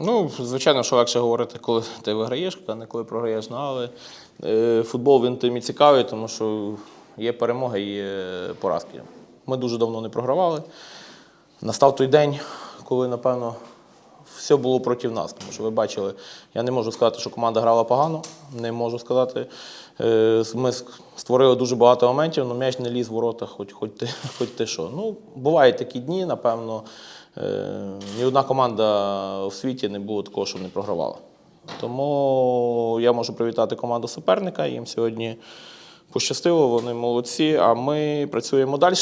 Ну, звичайно, що легше говорити, коли ти виграєш, а не коли програєш. Ну, але е, футбол він тим і цікавий, тому що є перемоги є поразки. Ми дуже давно не програвали. Настав той день, коли, напевно, все було проти нас. Тому що ви бачили, я не можу сказати, що команда грала погано, не можу сказати. Е, Ми створили дуже багато моментів, але м'яч не ліз в ворота, хоч, хоч, ти, хоч ти що. Ну, бувають такі дні, напевно. Е, Ні одна команда у світі не було такого, щоб не програвала. Тому я можу привітати команду суперника. Їм сьогодні пощастило, вони молодці. А ми працюємо далі.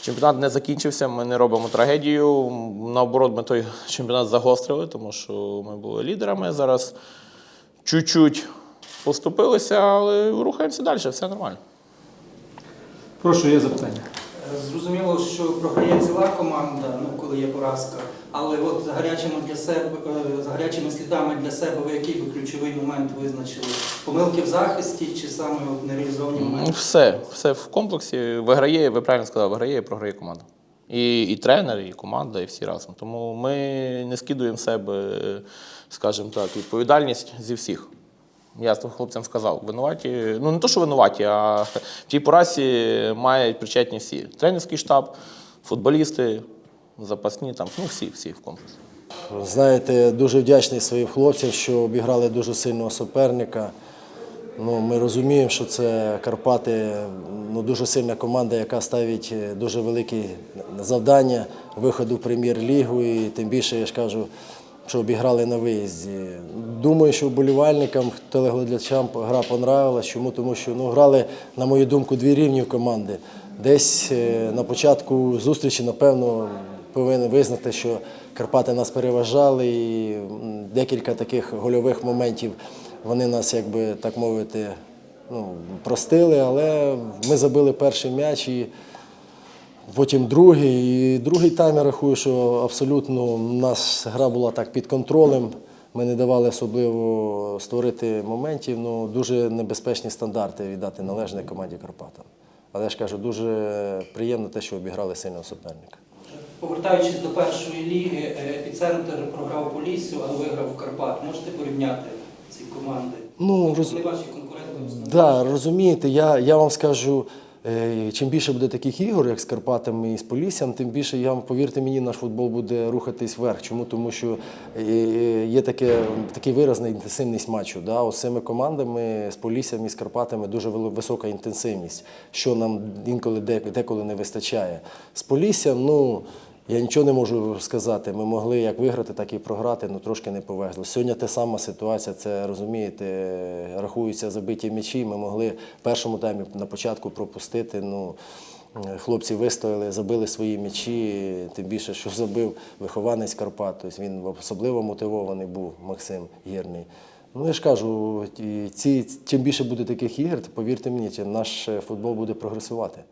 Чемпіонат не закінчився, ми не робимо трагедію. Наоборот, ми той чемпіонат загострили, тому що ми були лідерами. Зараз чуть-чуть поступилися, але рухаємося далі, все нормально. Прошу, є запитання. Зрозуміло, що програє ціла команда, ну коли є поразка. Але от за гарячими для себе, е, за гарячими слідами для себе, ви який би ключовий момент визначили? Помилки в захисті чи саме нереалізовані Ну, моменти? Все, все в комплексі. Виграє, ви правильно сказали, виграє і програє команда. І, і тренер, і команда, і всі разом. Тому ми не скидуємо себе, скажімо так, відповідальність зі всіх. Я тим хлопцям сказав, винуваті, ну не то, що винуваті, а в тій поразі мають причетні всі. Тренерський штаб, футболісти, запасні, там, ну всі, всі в комплексі. Знаєте, дуже вдячний своїм хлопцям, що обіграли дуже сильного суперника. Ну, ми розуміємо, що це Карпати ну, дуже сильна команда, яка ставить е, дуже великі завдання виходу в прем'єр-лігу. І тим більше, я ж кажу, що обіграли на виїзді. Думаю, що вболівальникам, телеглядачам гра понравилась. Чому? Тому що ну, грали, на мою думку, дві рівні команди. Десь е, на початку зустрічі, напевно, повинен визнати, що Карпати нас переважали, і декілька таких гольових моментів вони нас, якби так мовити, ну, простили, але ми забили перший м'яч і потім другий. І другий тайм я рахую, що абсолютно у нас гра була так під контролем. Ми не давали особливо створити моментів. Ну, дуже небезпечні стандарти віддати належне команді Карпатам. Але я ж кажу, дуже приємно те, що обіграли сильного суперника. Повертаючись до першої ліги, е, епіцентр програв Поліссю, але виграв Карпат. Можете порівняти ці команди? Ну, роз... Ваші конкуренти? Да, розумієте, я, я вам скажу, чим більше буде таких ігор, як з Карпатами і з Поліссям, тим більше, я повірте мені, наш футбол буде рухатись вверх. Чому? Тому що е, є таке, такий виразний інтенсивність матчу. Да? З цими командами, з Поліссям і з Карпатами дуже висока інтенсивність, що нам інколи деколи не вистачає. З Поліссям, ну. Я нічого не можу сказати. Ми могли як виграти, так і програти, ну трошки не повезло. Сьогодні та сама ситуація, це розумієте, рахуються забиті м'ячі. Ми могли в першому таймі на початку пропустити. Ну, е, хлопці вистояли, забили свої м'ячі, тим більше, що забив вихованець Карпат. Тобто він особливо мотивований був, Максим Гірний. Ну, я ж кажу, ці, чим більше буде таких ігор, повірте мені, чим наш е, футбол буде прогресувати.